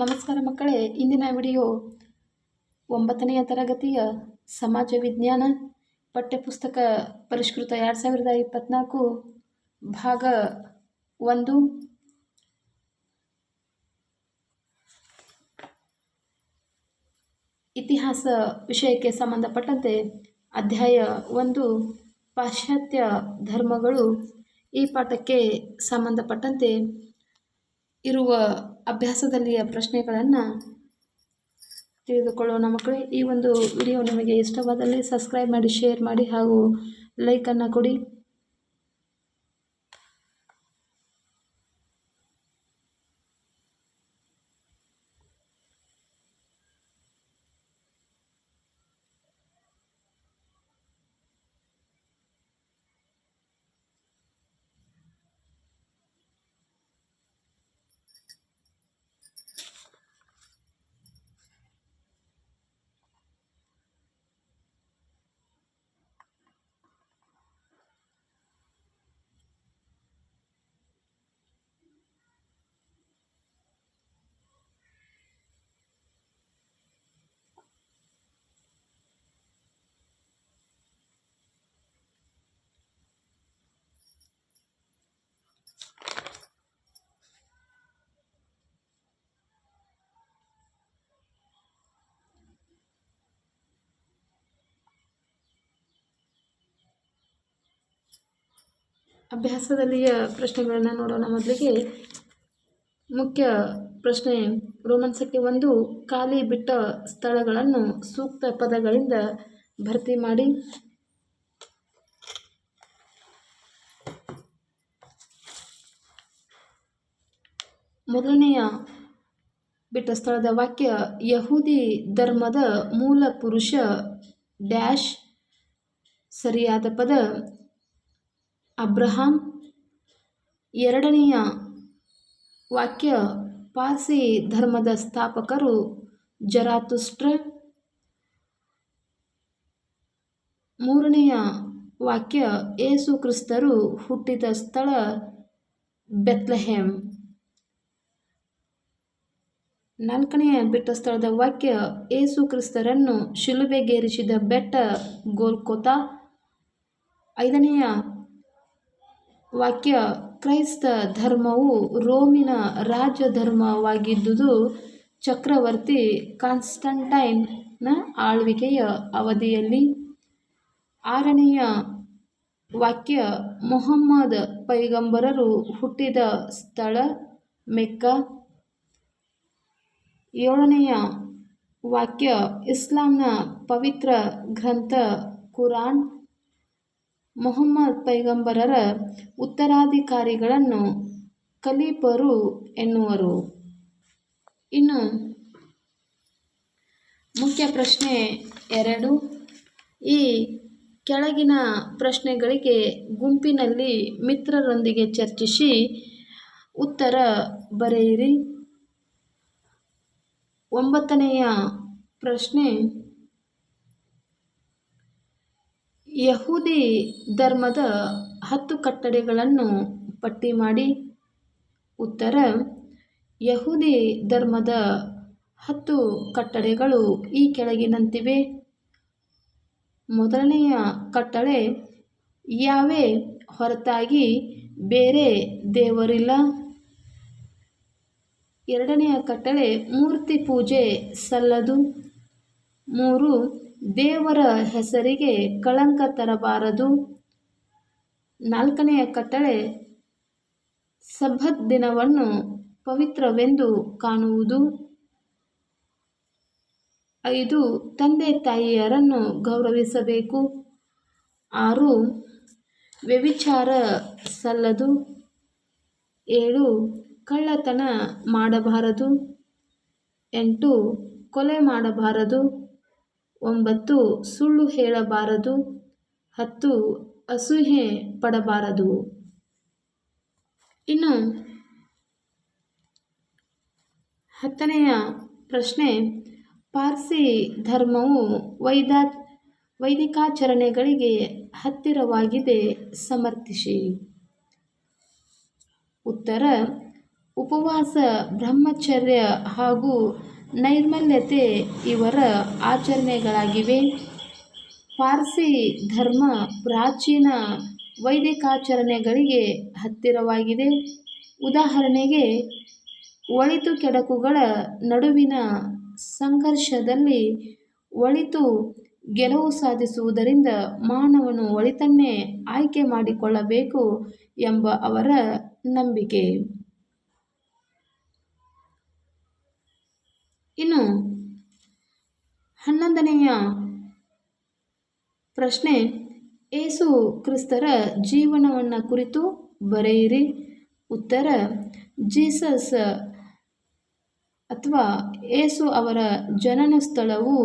ನಮಸ್ಕಾರ ಮಕ್ಕಳೇ, ಇಂದಿನ ವಿಡಿಯೋ ಒಂಬತ್ತನೆಯ ತರಗತಿಯ ಸಮಾಜ ವಿಜ್ಞಾನ ಪಠ್ಯಪುಸ್ತಕ ಪರಿಷ್ಕೃತ ಎರಡು ಸಾವಿರದ ಇಪ್ಪತ್ತ್ನಾಲ್ಕು ಭಾಗ ಒಂದು. ಇತಿಹಾಸ ವಿಷಯಕ್ಕೆ ಸಂಬಂಧಪಟ್ಟಂತೆ ಅಧ್ಯಾಯ ಒಂದು, ಪಾಶ್ಚಾತ್ಯ ಧರ್ಮಗಳು ಈ ಪಾಠಕ್ಕೆ ಸಂಬಂಧಪಟ್ಟಂತೆ ಇರುವ ಅಭ್ಯಾಸದಲ್ಲಿಯ ಪ್ರಶ್ನೆಗಳನ್ನು ತಿಳಿದುಕೊಳ್ಳೋಣ ಮಕ್ಕಳೇ. ಈ ಒಂದು ವಿಡಿಯೋ ನಿಮಗೆ ಇಷ್ಟವಾದಲ್ಲಿ ಸಬ್ಸ್ಕ್ರೈಬ್ ಮಾಡಿ, ಶೇರ್ ಮಾಡಿ ಹಾಗೂ ಲೈಕನ್ನು ಕೊಡಿ. ಅಭ್ಯಾಸದಲ್ಲಿಯ ಪ್ರಶ್ನೆಗಳನ್ನು ನೋಡೋಣ ಮೊದಲಿಗೆ. ಮುಖ್ಯ ಪ್ರಶ್ನೆ ರೋಮನ್ ಸಂಖ್ಯೆ ಒಂದು ಖಾಲಿ ಬಿಟ್ಟ ಸ್ಥಳಗಳನ್ನು ಸೂಕ್ತ ಪದಗಳಿಂದ ಭರ್ತಿ ಮಾಡಿ. ಮೊದಲನೆಯ ಬಿಟ್ಟ ಸ್ಥಳದ ವಾಕ್ಯ, ಯಹೂದಿ ಧರ್ಮದ ಮೂಲ ಪುರುಷ ಡ್ಯಾಶ್ ಸರಿಯಾದ ಪದ ಅಬ್ರಹಾಂ ಎರಡನೆಯ ವಾಕ್ಯ ಪಾರ್ಸಿ ಧರ್ಮದ ಸ್ಥಾಪಕರು ಜರಾತುಸ್ಟ್ರ ಮೂರನೆಯ ವಾಕ್ಯ ಏಸು ಕ್ರಿಸ್ತರು ಹುಟ್ಟಿದ ಸ್ಥಳ ಬೆತ್ಲೆಹೆಮ್. ನಾಲ್ಕನೆಯ ಬಿಟ್ಟ ಸ್ಥಳದ ವಾಕ್ಯ ಏಸು ಕ್ರಿಸ್ತರನ್ನು ಶಿಲುಬೆಗೇರಿಸಿದ ಬೆಟ್ಟ ಗೋಲ್ಕೋತಾ. ಐದನೆಯ ವಾಕ್ಯ ಕ್ರೈಸ್ತ ಧರ್ಮವು ರೋಮಿನ ರಾಜ್ಯ ಧರ್ಮವಾಗಿದ್ದುದು ಚಕ್ರವರ್ತಿ ಕಾನ್ಸ್ಟಂಟೈನ್ನ ಆಳ್ವಿಕೆಯ ಅವಧಿಯಲ್ಲಿ. ಆರನೆಯ ವಾಕ್ಯ, ಮೊಹಮ್ಮದ್ ಪೈಗಂಬರರು ಹುಟ್ಟಿದ ಸ್ಥಳ ಮೆಕ್ಕ. ಏಳನೆಯ ವಾಕ್ಯ, ಇಸ್ಲಾಂನ ಪವಿತ್ರ ಗ್ರಂಥ ಕುರಾನ್. ಮೊಹಮ್ಮದ್ ಪೈಗಂಬರರ ಉತ್ತರಾಧಿಕಾರಿಗಳನ್ನು ಖಲೀಫರು ಎನ್ನುವರು. ಇನ್ನು ಮುಖ್ಯ ಪ್ರಶ್ನೆ ಎರಡು. ಈ ಕೆಳಗಿನ ಪ್ರಶ್ನೆಗಳಿಗೆ ಗುಂಪಿನಲ್ಲಿ ಮಿತ್ರರೊಂದಿಗೆ ಚರ್ಚಿಸಿ ಉತ್ತರ ಬರೆಯಿರಿ. ಒಂಬತ್ತನೆಯ ಪ್ರಶ್ನೆ ಯಹೂದಿ ಧರ್ಮದ ಹತ್ತು ಕಟ್ಟಳೆಗಳನ್ನು ಪಟ್ಟಿ ಮಾಡಿ ಉತ್ತರ, ಯಹೂದಿ ಧರ್ಮದ ಹತ್ತು ಕಟ್ಟಳೆಗಳು ಈ ಕೆಳಗಿನಂತಿವೆ. ಮೊದಲನೆಯ ಕಟ್ಟಳೆ ಯಾವೇ ಹೊರತಾಗಿ ಬೇರೆ ದೇವರಿಲ್ಲ. ಎರಡನೆಯ ಕಟ್ಟಳೆ ಮೂರ್ತಿ ಪೂಜೆ ಸಲ್ಲದು. ಮೂರು ದೇವರ ಹೆಸರಿಗೆ ಕಳಂಕ ತರಬಾರದು. ನಾಲ್ಕನೆಯ ಕಟ್ಟಳೆ ಸಬ್ಬತ್ ದಿನವನ್ನು ಪವಿತ್ರವೆಂದು ಕಾಣುವುದು. ಐದು, ತಂದೆ ತಾಯಿಯರನ್ನು ಗೌರವಿಸಬೇಕು. ಆರು ವ್ಯವಿಚಾರ ಸಲ್ಲದು. ಏಳು, ಕಳ್ಳತನ ಮಾಡಬಾರದು. ಎಂಟು, ಕೊಲೆ ಮಾಡಬಾರದು. ಒಂಬತ್ತು ಸುಳ್ಳು ಹೇಳಬಾರದು, ಹತ್ತು ಅಸೂಹೆ ಪಡಬಾರದು. ಇನ್ನು ಹತ್ತನೆಯ ಪ್ರಶ್ನೆ, ಪಾರ್ಸಿ ಧರ್ಮವು ವೈದಾ, ವೈದಿಕಾಚರಣೆಗಳಿಗೆ ಹತ್ತಿರವಾಗಿದೆ, ಸಮರ್ಥಿಸಿ. ಉತ್ತರ, ಉಪವಾಸ, ಬ್ರಹ್ಮಚರ್ಯ ಹಾಗೂ ನೈರ್ಮಲ್ಯತೆ ಇವರ ಆಚರಣೆಗಳಾಗಿವೆ. ಪಾರ್ಸಿ ಧರ್ಮ ಪ್ರಾಚೀನ ವೈದಿಕಾಚರಣೆಗಳಿಗೆ ಹತ್ತಿರವಾಗಿದೆ. ಉದಾಹರಣೆಗೆ, ಒಳಿತು ಕೆಡಕುಗಳ ನಡುವಿನ ಸಂಘರ್ಷದಲ್ಲಿ ಒಳಿತು ಗೆಲುವು ಸಾಧಿಸುವುದರಿಂದ ಮಾನವನು ಒಳಿತನ್ನೇ ಆಯ್ಕೆ ಮಾಡಿಕೊಳ್ಳಬೇಕು ಎಂಬ ಅವರ ನಂಬಿಕೆ. ಇನ್ನು ಹನ್ನೊಂದನೆಯ ಪ್ರಶ್ನೆ, ಏಸು ಕ್ರಿಸ್ತರ ಜೀವನವನ್ನು ಕುರಿತು ಬರೆಯಿರಿ. ಉತ್ತರ, ಜೀಸಸ್ ಅಥವಾ ಏಸು ಅವರ ಜನನ ಸ್ಥಳವು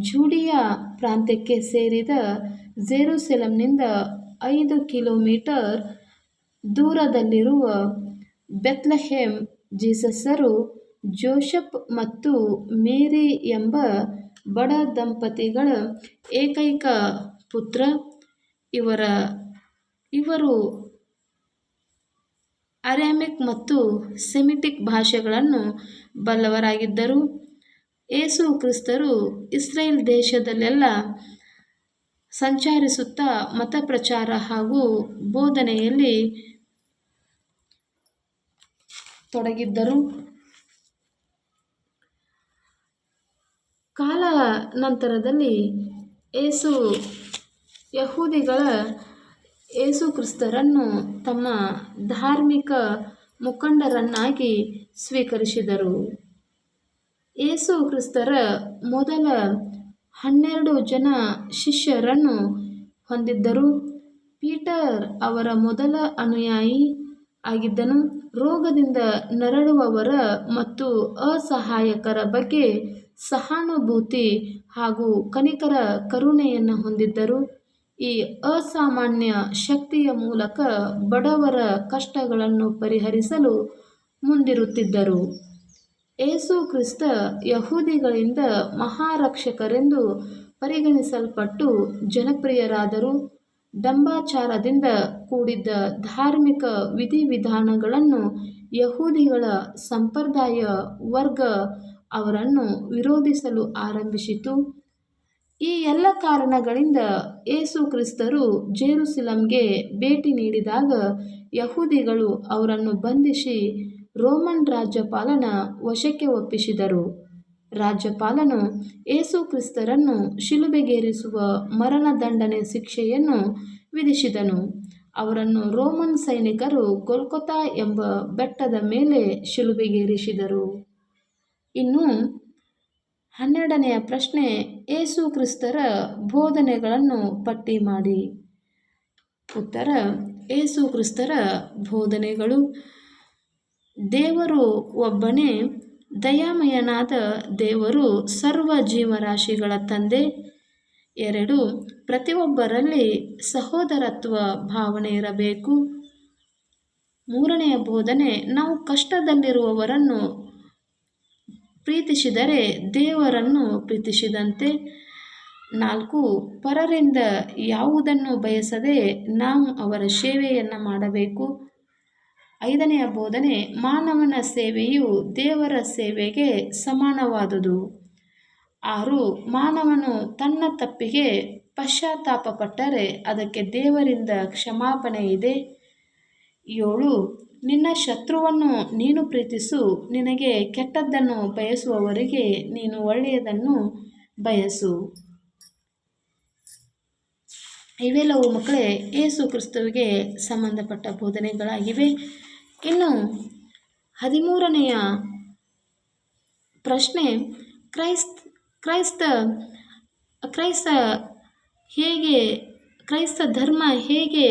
ಜೂಡಿಯ ಪ್ರಾಂತ್ಯಕ್ಕೆ ಸೇರಿದ ಜೆರುಸೆಲಂನಿಂದ ಐದು ಕಿಲೋಮೀಟರ್ ದೂರದಲ್ಲಿರುವ ಬೆತ್ಲಹೇಮ್ ಜೀಸಸರು ಜೋಸೆಫ್ ಮತ್ತು ಮೇರಿ ಎಂಬ ಬಡ ದಂಪತಿಗಳ ಏಕೈಕ ಪುತ್ರ. ಇವರ, ಇವರು ಅರ್ಯಾಮಿಕ್ ಮತ್ತು ಸೆಮಿಟಿಕ್ ಭಾಷೆಗಳನ್ನು ಬಲ್ಲವರಾಗಿದ್ದರು. ಏಸು ಕ್ರಿಸ್ತರು ಇಸ್ರೇಲ್ ದೇಶದಲ್ಲೆಲ್ಲ ಸಂಚರಿಸುತ್ತಾ ಮತ ಪ್ರಚಾರ ಹಾಗೂ ಬೋಧನೆಯಲ್ಲಿ ತೊಡಗಿದ್ದರು. ಕಾಲ ನಂತರದಲ್ಲಿ ಏಸು ಯಹೂದಿಗಳ ಏಸು ಕ್ರಿಸ್ತರನ್ನು ತಮ್ಮ ಧಾರ್ಮಿಕ ಮುಖಂಡರನ್ನಾಗಿ ಸ್ವೀಕರಿಸಿದರು. ಏಸು ಕ್ರಿಸ್ತರ ಮೊದಲ ಹನ್ನೆರಡು ಜನ ಶಿಷ್ಯರನ್ನು ಹೊಂದಿದ್ದರು. ಪೀಟರ್ ಅವರ ಮೊದಲ ಅನುಯಾಯಿ ಆಗಿದ್ದನು. ರೋಗದಿಂದ ನರಳುವವರ ಮತ್ತು ಅಸಹಾಯಕರ ಬಗ್ಗೆ ಸಹಾನುಭೂತಿ ಹಾಗೂ ಕನಿಕರ ಕರುಣೆಯನ್ನು ಹೊಂದಿದ್ದರು. ಈ ಅಸಾಮಾನ್ಯ ಶಕ್ತಿಯ ಮೂಲಕ ಬಡವರ ಕಷ್ಟಗಳನ್ನು ಪರಿಹರಿಸಲು ಮುಂದಿರುತ್ತಿದ್ದರು. ಏಸು ಕ್ರಿಸ್ತ ಯಹೂದಿಗಳಿಂದ ಮಹಾರಕ್ಷಕರೆಂದು ಪರಿಗಣಿಸಲ್ಪಟ್ಟು ಜನಪ್ರಿಯರಾದರು. ಡಂಬಾಚಾರದಿಂದ ಕೂಡಿದ್ದ ಧಾರ್ಮಿಕ ವಿಧಿವಿಧಾನಗಳನ್ನು ಯಹೂದಿಗಳ ಸಂಪ್ರದಾಯ ವರ್ಗ ಅವರನ್ನು ವಿರೋಧಿಸಲು ಆರಂಭಿಸಿತು. ಈ ಎಲ್ಲ ಕಾರಣಗಳಿಂದ ಏಸು ಕ್ರಿಸ್ತರು ಜೇರುಸಿಲಂಗೆ ಭೇಟಿ ನೀಡಿದಾಗ ಯಹೂದಿಗಳು ಅವರನ್ನು ಬಂಧಿಸಿ ರೋಮನ್ ರಾಜ್ಯಪಾಲನ ವಶಕ್ಕೆ ಒಪ್ಪಿಸಿದರು. ರಾಜ್ಯಪಾಲನು ಏಸು ಕ್ರಿಸ್ತರನ್ನು ಶಿಲುಬೆಗೇರಿಸುವ ಮರಣದಂಡನೆ ಶಿಕ್ಷೆಯನ್ನು ವಿಧಿಸಿದನು. ಅವರನ್ನು ರೋಮನ್ ಸೈನಿಕರು ಕೋಲ್ಕತ್ತಾ ಎಂಬ ಬೆಟ್ಟದ ಮೇಲೆ ಶಿಲುಬೆಗೇರಿಸಿದರು. ಇನ್ನು ಹನ್ನೆರಡನೆಯ ಪ್ರಶ್ನೆ, ಏಸು ಕ್ರಿಸ್ತರ ಬೋಧನೆಗಳನ್ನು ಪಟ್ಟಿ ಮಾಡಿ. ಉತ್ತರ, ಏಸು ಕ್ರಿಸ್ತರ ಬೋಧನೆಗಳು. ದೇವರು ಒಬ್ಬನೇ, ದಯಾಮಯನಾದ ದೇವರು ಸರ್ವ ಜೀವರಾಶಿಗಳ ತಂದೆ. ಎರಡು, ಪ್ರತಿಯೊಬ್ಬರಲ್ಲಿ ಸಹೋದರತ್ವ ಭಾವನೆ ಇರಬೇಕು. ಮೂರನೆಯ ಬೋಧನೆ, ನಾವು ಕಷ್ಟದಲ್ಲಿರುವವರನ್ನು ಪ್ರೀತಿಸಿದರೆ ದೇವರನ್ನು ಪ್ರೀತಿಸಿದಂತೆ ನಾಲ್ಕು, ಪರರಿಂದ ಯಾವುದನ್ನು ಬಯಸದೆ ನಾವು ಅವರ ಸೇವೆಯನ್ನು ಮಾಡಬೇಕು. ಐದನೆಯ ಬೋಧನೆ, ಮಾನವನ ಸೇವೆಯು ದೇವರ ಸೇವೆಗೆ ಸಮಾನವಾದುದು. ಆರು, ಮಾನವನು ತನ್ನ ತಪ್ಪಿಗೆ ಪಶ್ಚಾತ್ತಾಪಪಟ್ಟರೆ ಅದಕ್ಕೆ ದೇವರಿಂದ ಕ್ಷಮಾಪಣೆ ಇದೆ. ಏಳು, ನಿನ್ನ ಶತ್ರುವನ್ನು ನೀನು ಪ್ರೀತಿಸು, ನಿನಗೆ ಕೆಟ್ಟದ್ದನ್ನು ಬಯಸುವವರಿಗೆ ನೀನು ಒಳ್ಳೆಯದನ್ನು ಬಯಸು. ಇವೆಲ್ಲವೂ ಮಕ್ಕಳೇ ಏಸು ಕ್ರಿಸ್ತುವಿಗೆ ಸಂಬಂಧಪಟ್ಟ ಬೋಧನೆಗಳಾಗಿವೆ. ಇನ್ನು ಹದಿಮೂರನೆಯ ಪ್ರಶ್ನೆ, ಕ್ರೈಸ್ತ ಕ್ರೈಸ್ತ ಕ್ರೈಸ್ತ ಹೇಗೆ, ಕ್ರೈಸ್ತ ಧರ್ಮ ಹೇಗೆ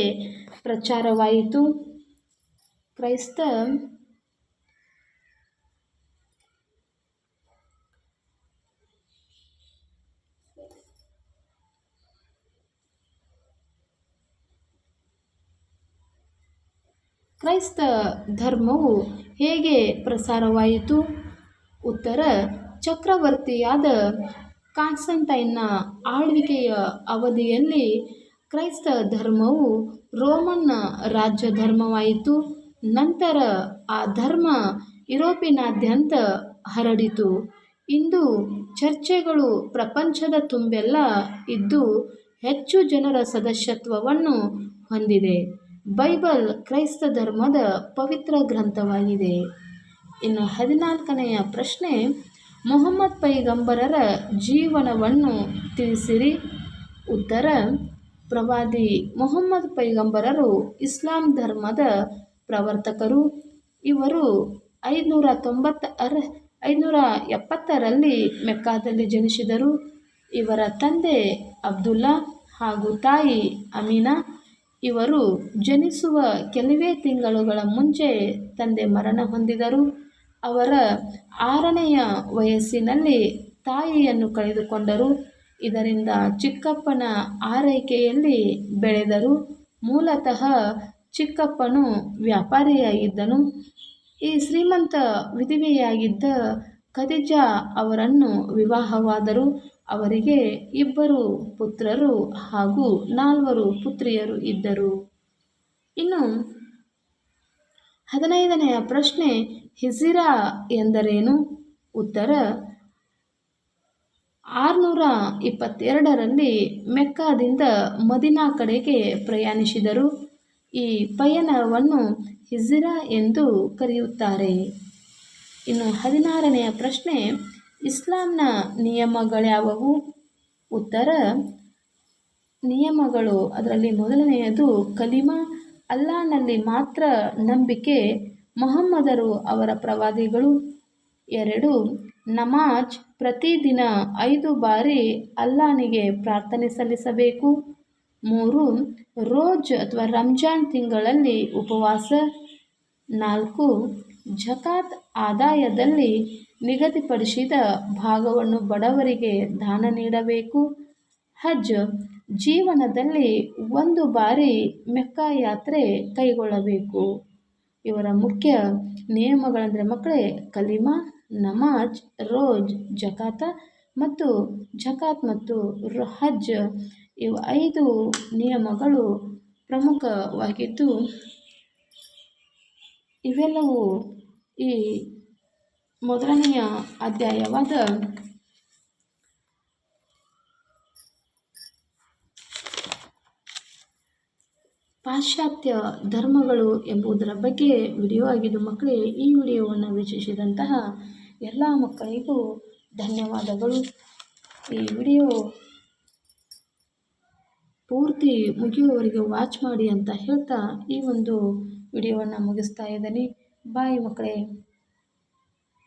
ಪ್ರಚಾರವಾಯಿತು? ಕ್ರೈಸ್ತ ಕ್ರೈಸ್ತ ಧರ್ಮವು ಹೇಗೆ ಪ್ರಸಾರವಾಯಿತು? ಉತ್ತರ, ಚಕ್ರವರ್ತಿಯಾದ ಕಾನ್ಸ್ಟಂಟೈನ್ನ ಆಳ್ವಿಕೆಯ ಅವಧಿಯಲ್ಲಿ ಕ್ರೈಸ್ತ ಧರ್ಮವು ರೋಮನ್ ರಾಜ್ಯ ಧರ್ಮವಾಯಿತು ನಂತರ ಆ ಧರ್ಮ ಯುರೋಪಿನಾದ್ಯಂತ ಹರಡಿತು. ಇಂದು ಚರ್ಚೆಗಳು ಪ್ರಪಂಚದ ತುಂಬೆಲ್ಲ ಇದ್ದು ಹೆಚ್ಚು ಜನರ ಸದಸ್ಯತ್ವವನ್ನು ಹೊಂದಿದೆ. ಬೈಬಲ್ ಕ್ರೈಸ್ತ ಧರ್ಮದ ಪವಿತ್ರ ಗ್ರಂಥವಾಗಿದೆ. ಇನ್ನು ಹದಿನಾಲ್ಕನೆಯ ಪ್ರಶ್ನೆ, ಮೊಹಮ್ಮದ್ ಪೈಗಂಬರರ ಜೀವನವನ್ನು ತಿಳಿಸಿರಿ. ಉತ್ತರ, ಪ್ರವಾದಿ ಮೊಹಮ್ಮದ್ ಪೈಗಂಬರರು ಇಸ್ಲಾಂ ಧರ್ಮದ ಪ್ರವರ್ತಕರು. ಇವರು ಐದುನೂರ ತೊಂಬತ್ತ ಅರ ಐದುನೂರ ಎಪ್ಪತ್ತರಲ್ಲಿ ಮೆಕ್ಕಾದಲ್ಲಿ ಜನಿಸಿದರು. ಇವರ ತಂದೆ ಅಬ್ದುಲ್ಲಾ ಹಾಗೂ ತಾಯಿ ಅಮೀನಾ. ಇವರು ಜನಿಸುವ ಕೆಲವೇ ತಿಂಗಳುಗಳ ಮುಂಚೆ ತಂದೆ ಮರಣ ಹೊಂದಿದರು. ಅವರ ಆರನೆಯ ವಯಸ್ಸಿನಲ್ಲಿ ತಾಯಿಯನ್ನು ಕಳೆದುಕೊಂಡರು. ಇದರಿಂದ ಚಿಕ್ಕಪ್ಪನ ಆರೈಕೆಯಲ್ಲಿ ಬೆಳೆದರು. ಮೂಲತಃ ಚಿಕ್ಕಪ್ಪನು ವ್ಯಾಪಾರಿಯಾಗಿದ್ದನು. ಈ ಶ್ರೀಮಂತ ವಿಧವೆಯಾಗಿದ್ದ ಖದಿಜಾ ಅವರನ್ನು ವಿವಾಹವಾದರು ಅವರಿಗೆ ಇಬ್ಬರು ಪುತ್ರರು ಹಾಗೂ ನಾಲ್ವರು ಪುತ್ರಿಯರು ಇದ್ದರು. ಇನ್ನು ಹದಿನೈದನೆಯ ಪ್ರಶ್ನೆ ಹಿಜಿರಾ ಎಂದರೇನು? ಉತ್ತರ, ಆರುನೂರ ಇಪ್ಪತ್ತೆರಡರಲ್ಲಿ ಮೆಕ್ಕಾದಿಂದ ಮದಿನಾ ಕಡೆಗೆ ಪ್ರಯಾಣಿಸಿದರು. ಈ ಪಯಣವನ್ನು ಹಿಜಿರಾ ಎಂದು ಕರೆಯುತ್ತಾರೆ. ಇನ್ನು ಹದಿನಾರನೆಯ ಪ್ರಶ್ನೆ, ಇಸ್ಲಾಂನ ನಿಯಮಗಳ್ಯಾವವು ಉತ್ತರ, ನಿಯಮಗಳು. ಅದರಲ್ಲಿ ಮೊದಲನೆಯದು, ಕಲಿಮಾ ಅಲ್ಲಾನಲ್ಲಿ ಮಾತ್ರ ನಂಬಿಕೆ, ಮೊಹಮ್ಮದರು ಅವರ ಪ್ರವಾದಿಗಳು. ಎರಡು, ನಮಾಜ್ ಪ್ರತಿದಿನ ಐದು ಬಾರಿ ಅಲ್ಲಾನಿಗೆ ಪ್ರಾರ್ಥನೆ ಸಲ್ಲಿಸಬೇಕು. ಮೂರು, ರೋಜ್ ಅಥವಾ ರಂಜಾನ್ ತಿಂಗಳಲ್ಲಿ ಉಪವಾಸ. ನಾಲ್ಕು, ಜಕಾತ್ ಆದಾಯದಲ್ಲಿ ನಿಗದಿಪಡಿಸಿದ ಭಾಗವನ್ನು ಬಡವರಿಗೆ ದಾನ ನೀಡಬೇಕು. ಹಜ್, ಜೀವನದಲ್ಲಿ ಒಂದು ಬಾರಿ ಮೆಕ್ಕಾ ಯಾತ್ರೆ ಕೈಗೊಳ್ಳಬೇಕು. ಇವರ ಮುಖ್ಯ ನಿಯಮಗಳಂದರೆ ಮಕ್ಕಳೇ, ಕಲಿಮಾ, ನಮಾಜ್, ರೋಜ್, ಜಕಾತ ಮತ್ತು ಜಕಾತ್ ಮತ್ತು ಹಜ್ ಇವು ಐದು ನಿಯಮಗಳು ಪ್ರಮುಖವಾಗಿದ್ದು, ಇವೆಲ್ಲವೂ ಈ ಮೊದಲನೆಯ ಅಧ್ಯಾಯವಾದ ಪಾಶ್ಚಾತ್ಯ ಧರ್ಮಗಳು ಎಂಬುದರ ಬಗ್ಗೆ ವಿಡಿಯೋ ಆಗಿದ್ದು ಮಕ್ಕಳೇ, ಈ ವಿಡಿಯೋವನ್ನು ವೀಕ್ಷಿಸಿದಂತಹ ಎಲ್ಲ ಮಕ್ಕಳಿಗೂ ಧನ್ಯವಾದಗಳು. ಈ ವಿಡಿಯೋ ಪೂರ್ತಿ ಮುಗಿಯುವವರೆಗೆ ವಾಚ್ ಮಾಡಿ ಅಂತ ಹೇಳ್ತಾ ಈ ಒಂದು ವಿಡಿಯೋವನ್ನು ಮುಗಿಸ್ತಾ ಇದ್ದೀನಿ. ಬಾಯ್ ಮಕ್ಕಳೇ.